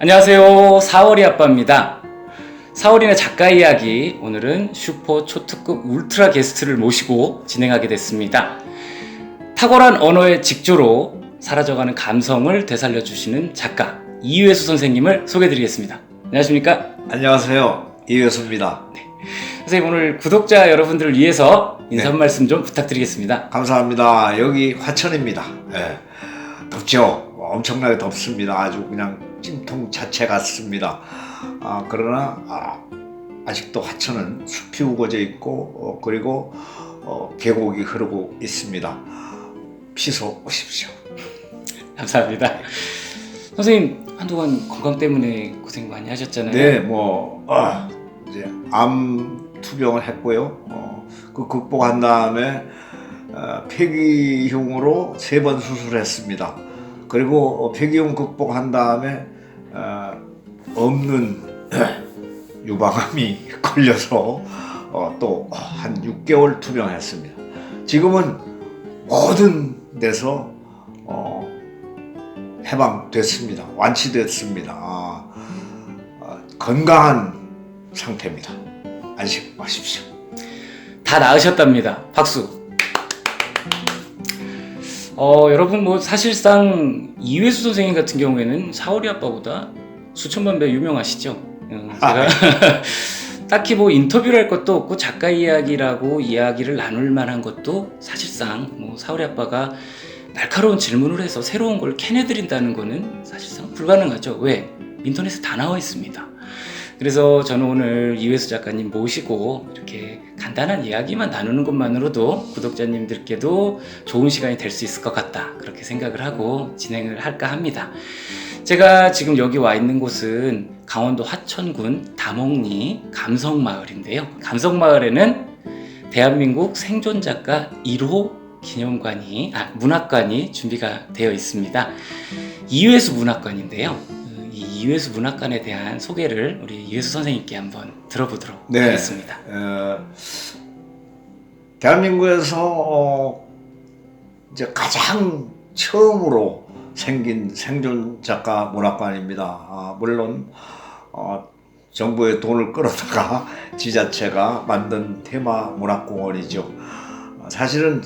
안녕하세요. 4월이 아빠입니다. 4월이네 작가 이야기 오늘은 슈퍼 초특급 울트라 게스트를 모시고 진행하게 됐습니다. 탁월한 언어의 직조로 사라져가는 감성을 되살려 주시는 작가 이회수 선생님을 소개드리겠습니다. 안녕하십니까? 안녕하세요. 이회수입니다. 선생님 오늘 구독자 여러분들을 위해서 인사 네. 한 말씀 좀 부탁드리겠습니다. 감사합니다. 여기 화천입니다. 예. 덥죠? 엄청나게 덥습니다. 아주 그냥 찜통 자체 같습니다. 아, 그러나 아, 아직도 화천은 숲이 우거져 있고 어, 그리고 어, 계곡이 흐르고 있습니다. 피서 오십시오. 감사합니다. 선생님 한동안 건강 때문에 고생 많이 하셨잖아요. 네, 뭐 아, 이제 암 투병을 했고요. 어, 그 극복한 다음에 어, 폐기흉으로 세 번 수술했습니다. 그리고 어, 폐기흉 극복한 다음에 어, 없는 유방암이 걸려서 어, 또 한 6개월 투병했습니다. 지금은 모든 데서 어, 해방됐습니다. 완치됐습니다. 아, 어, 건강한 상태입니다. 안심하십시오. 다 나으셨답니다. 박수. 어, 여러분 뭐 사실상 이회수 선생님 같은 경우에는 사월이 아빠보다 수천만 배 유명하시죠. 어, 제가 딱히 뭐 인터뷰를 할 것도 없고 작가 이야기라고 이야기를 나눌 만한 것도 사실상 뭐 사월이 아빠가 날카로운 질문을 해서 새로운 걸 캐내드린다는 거는 사실상 불가능하죠. 왜? 인터넷에 다 나와 있습니다. 그래서 저는 오늘 이회수 작가님 모시고 이렇게 간단한 이야기만 나누는 것만으로도 구독자님들께도 좋은 시간이 될 수 있을 것 같다. 그렇게 생각을 하고 진행을 할까 합니다. 제가 지금 여기 와 있는 곳은 강원도 화천군 다목리 감성마을인데요. 감성마을에는 대한민국 생존 작가 1호 기념관이, 아, 문학관이 준비가 되어 있습니다. 이회수 문학관인데요. 그이 이회수 문학관에 대한 소개를 우리 이회수 선생님께 한번 들어보도록 네. 하겠습니다. 어, 대한민국에서 어, 이제 가장 처음으로 생긴 생존 작가 문학관입니다. 아, 물론 어, 정부의 돈을 끌어다가 지자체가 만든 테마 문학공원이죠. 어, 사실은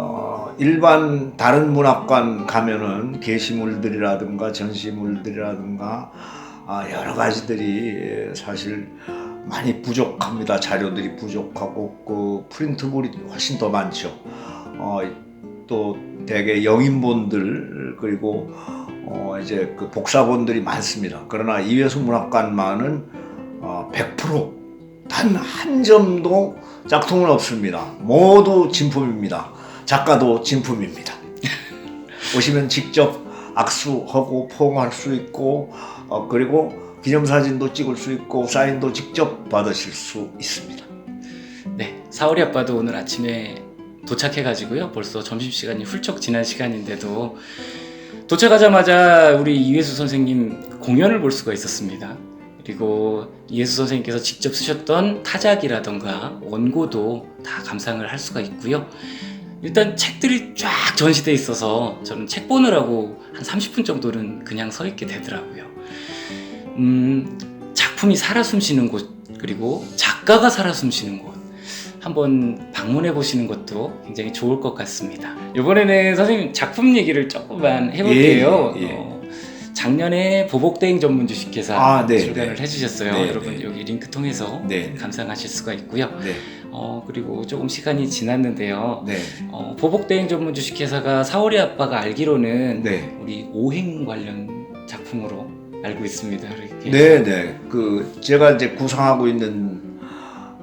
어, 일반 다른 문학관 가면은 게시물들이라든가 전시물들이라든가 아, 여러 가지들이 사실 많이 부족합니다. 자료들이 부족하고 그 프린트물이 훨씬 더 많죠. 어, 또 대개 영인본들 그리고 어, 이제 그 복사본들이 많습니다. 그러나 이회수 문학관만은 어, 100%단 한 점도 짝퉁은 없습니다. 모두 진품입니다. 작가도 진품입니다. 오시면 직접 악수하고 포옹할 수 있고 어, 그리고 기념사진도 찍을 수 있고 사인도 직접 받으실 수 있습니다. 네, 사월이 아빠도 오늘 아침에 도착해가지고요. 벌써 점심시간이 훌쩍 지난 시간인데도 도착하자마자 우리 이회수 선생님 공연을 볼 수가 있었습니다. 그리고 이회수 선생님께서 직접 쓰셨던 타작이라던가 원고도 다 감상을 할 수가 있고요. 일단 책들이 쫙 전시돼 있어서 저는 책 보느라고 한 30분 정도는 그냥 서 있게 되더라고요. 음, 작품이 살아 숨쉬는 곳 그리고 작가가 살아 숨쉬는 곳 한번 방문해 보시는 것도 굉장히 좋을 것 같습니다. 이번에는 선생님 작품 얘기를 조금만 해볼게요. 예, 예. 어, 작년에 보복대행 전문 주식회사 아, 네, 출간을 네. 해주셨어요. 네, 여러분 네. 여기 링크 통해서 네. 감상하실 수가 있고요. 네, 어, 그리고 조금 시간이 지났는데요. 네, 어, 보복대행 전문 주식회사가 사월이 아빠가 알기로는 네, 우리 오행 관련 작품으로 알고 있습니다. 이렇게. 네, 네. 그 제가 이제 구상하고 있는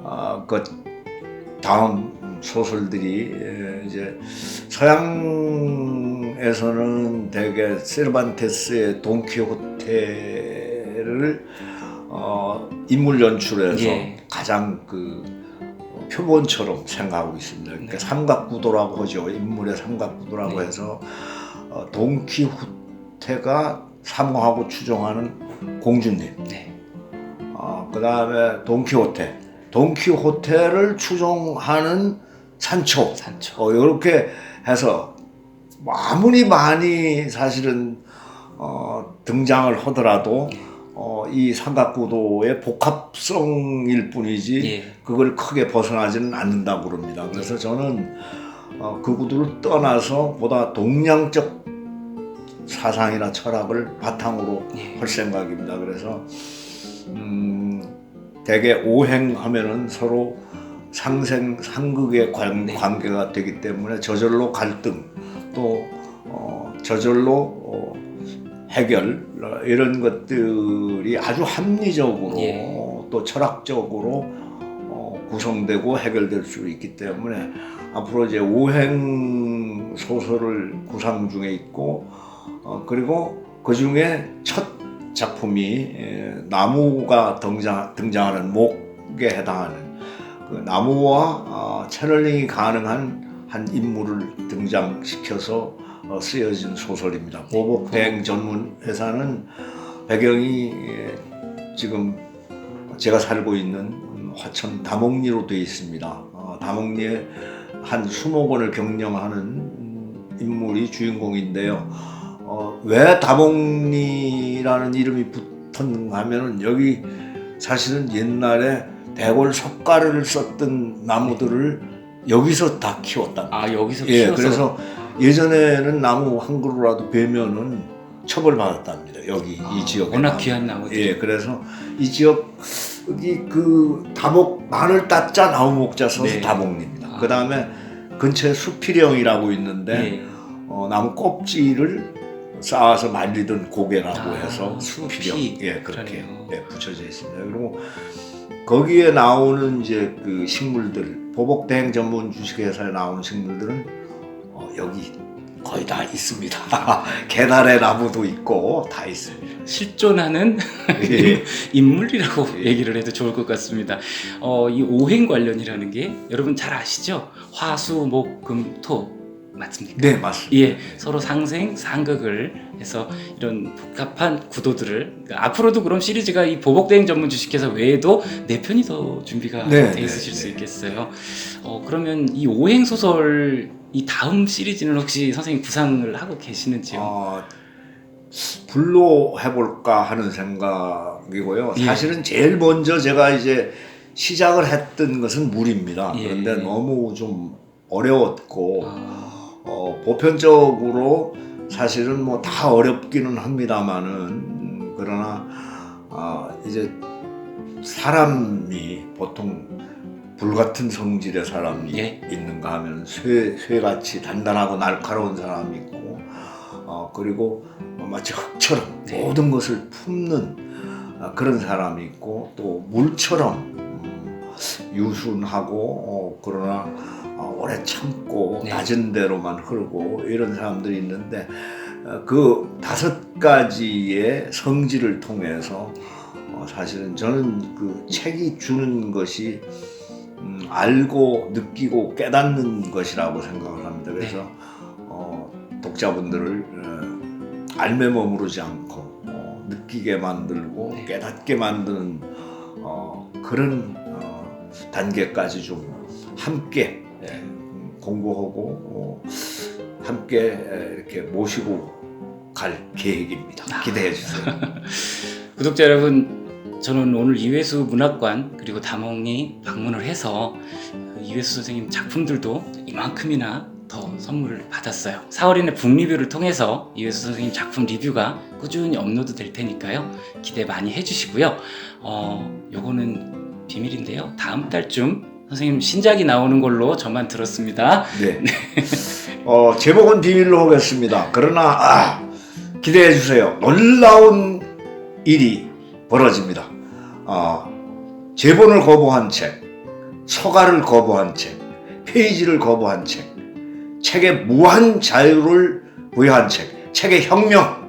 아, 그 다음 소설들이 에, 이제 서양 에서는 대개 세르반테스의 돈키호테를 어, 인물 연출해서 예. 가장 그 표본처럼 생각하고 있습니다. 그러니까 네. 삼각구도라고 하죠. 인물의 삼각구도라고 네. 해서 어, 돈키호테가 사모하고 추종하는 공주님. 네. 어, 그 다음에 돈키호테. 돈키호테를 추종하는 산초. 산초. 어, 이렇게 해서 아무리 많이 사실은 어, 등장을 하더라도 어, 이 삼각구도의 복합성일 뿐이지 예. 그걸 크게 벗어나지는 않는다고 그럽니다. 그래서 저는 어, 그 구도를 떠나서 보다 동양적 사상이나 철학을 바탕으로 예. 할 생각입니다. 그래서 음, 대개 오행하면은 서로 상생 상극의 관, 네. 관계가 되기 때문에 저절로 갈등 또 어, 저절로 어, 해결 어, 이런 것들이 아주 합리적으로 예. 또 철학적으로 어, 구성되고 해결될 수 있기 때문에 앞으로 이제 오행 소설을 구상 중에 있고 어, 그리고 그 중에 첫 작품이 에, 나무가 등장, 등장하는 목에 해당하는 그 나무와 어, 채널링이 가능한 한 인물을 등장시켜서 어, 쓰여진 소설입니다. 보복 대행 전문 회사는 배경이 에, 지금 제가 살고 있는 음, 화천 다목리로 되어 있습니다. 어, 다목리에 한 수목원을 경영하는 음, 인물이 주인공인데요. 어, 왜 다목리라는 이름이 붙었는가 하면은 여기 사실은 옛날에 대궐 석가를 썼던 나무들을 여기서 다 키웠답니다. 아 여기서 예, 키워서 그래서 예전에는 나무 한 그루라도 베면은 처벌받았답니다. 여기 아, 이 지역에. 워낙 나무. 귀한 나무들. 예, 그래서 이 지역 여기 그 다목 마늘 따자 나무 목자 써서 네. 다목리입니다. 아. 그 다음에 근처에 수필형이라고 있는데 예. 어, 나무 껍질을 쌓아서 말리던 고개라고 아, 해서 수피. 수필형 예 그렇게. 예, 붙여져 있습니다. 그리고 거기에 나오는 이제 그 식물들 보복 대행 전문 주식회사에 나오는 식물들은 어, 여기 거의 다 있습니다. 개나래 나무도 있고 다 있습니다. 실존하는 예. 인물이라고 예. 얘기를 해도 좋을 것 같습니다. 어, 이 오행 관련이라는 게 여러분 잘 아시죠? 화수, 목, 금, 토 맞습니까? 네 맞습니다. 예, 서로 상생, 상극을 해서 이런 복잡한 구도들을 그러니까 앞으로도 그럼 시리즈가 이 보복 대행 전문 주식회사 외에도 네 편이 더 준비가 네, 돼 네, 있으실 네. 수 있겠어요. 어, 그러면 이 오행 소설 이 다음 시리즈는 혹시 선생님 구상을 하고 계시는지요? 어, 불로 해볼까 하는 생각이고요. 예. 사실은 제일 먼저 제가 이제 시작을 했던 것은 물입니다. 예. 그런데 너무 좀 어려웠고 아, 어, 보편적으로 사실은 뭐 다 어렵기는 합니다만은 음, 그러나 아, 이제 사람이 보통 불같은 성질의 사람이 예. 있는가 하면 쇠, 쇠같이 단단하고 날카로운 사람이 있고 어, 그리고 마치 흙처럼 네. 모든 것을 품는 아, 그런 사람이 있고 또 물처럼 음, 유순하고 어, 그러나 어, 오래 참고 네. 낮은 대로만 흐르고 이런 사람들이 있는데 어, 그 다섯 가지의 성질을 통해서 어, 사실은 저는 그 책이 주는 것이 음, 알고 느끼고 깨닫는 것이라고 생각을 합니다. 그래서 네. 어, 독자분들을 어, 알매 머무르지 않고 어, 느끼게 만들고 네. 깨닫게 만드는 어, 그런 어, 단계까지 좀 함께 공부하고 어, 함께 에, 이렇게 모시고 갈 계획입니다. 아. 기대해 주세요. 구독자 여러분, 저는 오늘 이회수 문학관 그리고 다몽이 방문을 해서 그 이회수 선생님 작품들도 이만큼이나 더 선물을 받았어요. 4월에는 북리뷰를 통해서 이회수 선생님 작품 리뷰가 꾸준히 업로드 될 테니까요. 기대 많이 해주시고요. 어, 요거는 비밀인데요. 다음 달쯤 선생님 신작이 나오는 걸로 저만 들었습니다. 네. 어, 제목은 비밀로 하겠습니다. 그러나 아, 기대해 주세요. 놀라운 일이 벌어집니다. 어, 제본을 거부한 책, 서가를 거부한 책, 페이지를 거부한 책, 책의 무한 자유를 부여한 책, 책의 혁명.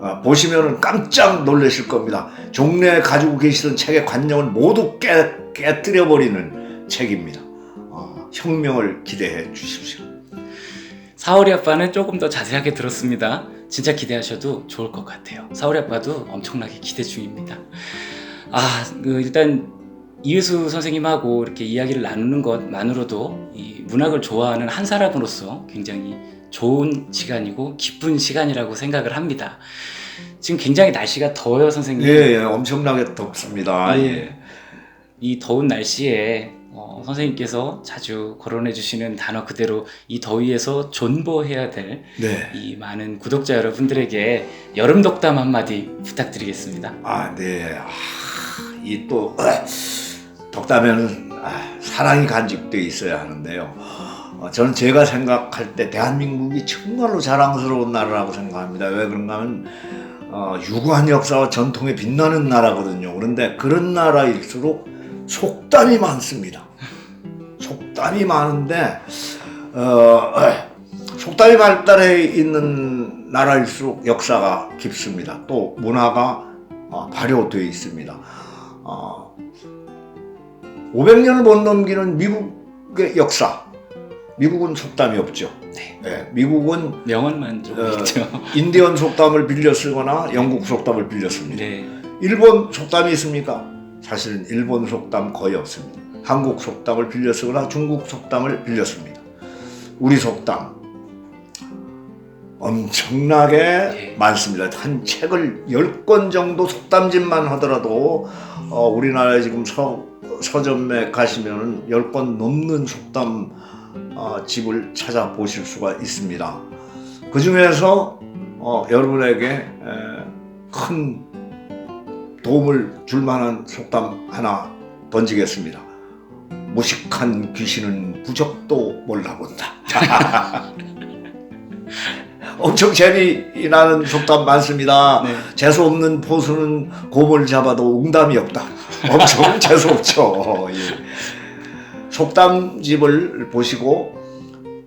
어, 보시면 깜짝 놀라실 겁니다. 종래에 가지고 계시던 책의 관념을 모두 깨, 깨뜨려 버리는 책입니다. 어, 혁명을 기대해 주십시오. 사월이 아빠는 조금 더 자세하게 들었습니다. 진짜 기대하셔도 좋을 것 같아요. 사월이 아빠도 엄청나게 기대 중입니다. 아, 그 일단 이회수 선생님하고 이렇게 이야기를 나누는 것만으로도 이 문학을 좋아하는 한 사람으로서 굉장히 좋은 시간이고 기쁜 시간이라고 생각을 합니다. 지금 굉장히 날씨가 더워요, 선생님. 예, 예, 엄청나게 덥습니다. 예. 예. 이 더운 날씨에 어, 선생님께서 자주 거론해 주시는 단어 그대로 이 더위에서 존버해야 될이 네. 많은 구독자 여러분들에게 여름 덕담 한마디 부탁드리겠습니다. 아, 네. 아, 이또 덕담에는 아, 사랑이 간직돼 있어야 하는데요. 어, 저는 제가 생각할 때 대한민국이 정말로 자랑스러운 나라라고 생각합니다. 왜 그런가 하면 어, 유구한 역사와 전통에 빛나는 나라거든요. 그런데 그런 나라일수록 속담이 많습니다. 속담이 많은데 어, 속담이 발달해 있는 나라일수록 역사가 깊습니다. 또 문화가 어, 발효되어 있습니다. 어, 500년을 못 넘기는 미국의 역사. 미국은 속담이 없죠. 네. 예, 미국은 명언만 좀 어, 있죠. 인디언 속담을 빌려 쓰거나 영국 속담을 빌려 씁니다. 네. 일본 속담이 있습니까? 사실은 일본 속담 거의 없습니다. 한국 속담을 빌려 쓰거나 중국 속담을 빌려 씁니다. 우리 속담 엄청나게 예. 많습니다. 한 책을 10권 정도 속담집만 하더라도 어, 우리나라에 지금 서, 서점에 가시면 10권 넘는 속담 어, 집을 찾아보실 수가 있습니다. 그 중에서 어, 여러분에게 에, 큰 도움을 줄 만한 속담 하나 던지겠습니다. 무식한 귀신은 부적도 몰라본다. 엄청 재미나는 속담 많습니다. 네. 재수 없는 포수는 곰을 잡아도 응담이 없다. 엄청 재수 없죠. 예. 속담집을 보시고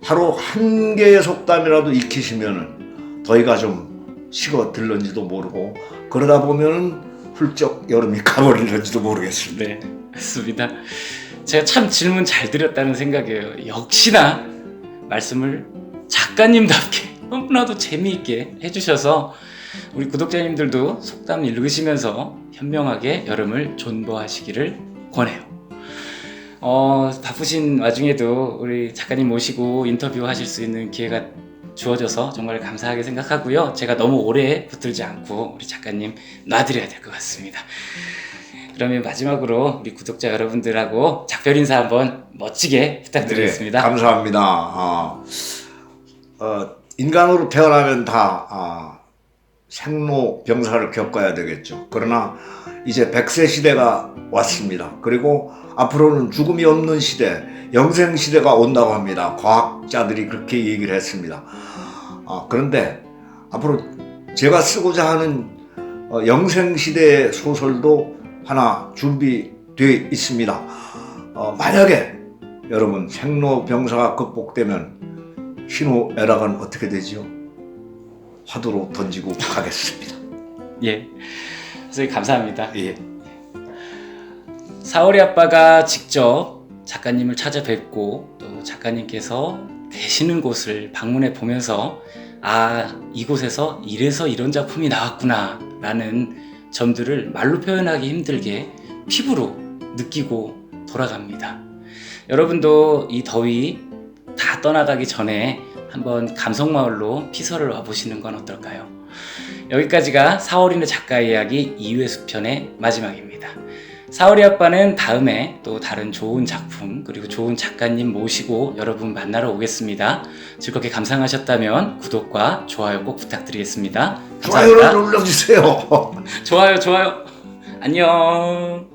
하루 한 개의 속담이라도 익히시면은 더위가 좀 식어 들는지도 모르고 그러다 보면은 훌쩍 여름이 가버리는지도 모르겠습니다. 네, 맞습니다. 제가 참 질문 잘 드렸다는 생각이에요. 역시나 말씀을 작가님답게 너무나도 재미있게 해주셔서 우리 구독자님들도 속담 읽으시면서 현명하게 여름을 존버하시기를 권해요. 어, 바쁘신 와중에도 우리 작가님 모시고 인터뷰 하실 수 있는 기회가 주어져서 정말 감사하게 생각하고요. 제가 너무 오래 붙들지 않고 우리 작가님 놔드려야 될 것 같습니다. 그러면 마지막으로 우리 구독자 여러분들하고 작별 인사 한번 멋지게 부탁드리겠습니다. 네, 감사합니다. 아, 어, 인간으로 태어나면 다 아, 생로 병사를 겪어야 되겠죠. 그러나 이제 100세 시대가 왔습니다. 그리고 앞으로는 죽음이 없는 시대, 영생 시대가 온다고 합니다. 과학자들이 그렇게 얘기를 했습니다. 아, 그런데 앞으로 제가 쓰고자 하는 어, 영생 시대의 소설도 하나 준비되어 있습니다. 어, 만약에 여러분 생로병사가 극복되면 신호애락은 어떻게 되지요? 화두로 던지고 가겠습니다. 예. 선생님 감사합니다. 예. 사월이 아빠가 직접 작가님을 찾아뵙고 또 작가님께서 계시는 곳을 방문해 보면서 아, 이곳에서 이래서 이런 작품이 나왔구나 라는 점들을 말로 표현하기 힘들게 피부로 느끼고 돌아갑니다. 여러분도 이 더위 다 떠나가기 전에 한번 감성마을로 피서를 와보시는 건 어떨까요? 여기까지가 사월이네 작가 이야기 2회 수편의 마지막입니다. 사월이 아빠는 다음에 또 다른 좋은 작품 그리고 좋은 작가님 모시고 여러분 만나러 오겠습니다. 즐겁게 감상하셨다면 구독과 좋아요 꼭 부탁드리겠습니다. 감사합니다. 좋아요를 눌러주세요. 좋아요, 좋아요. 안녕.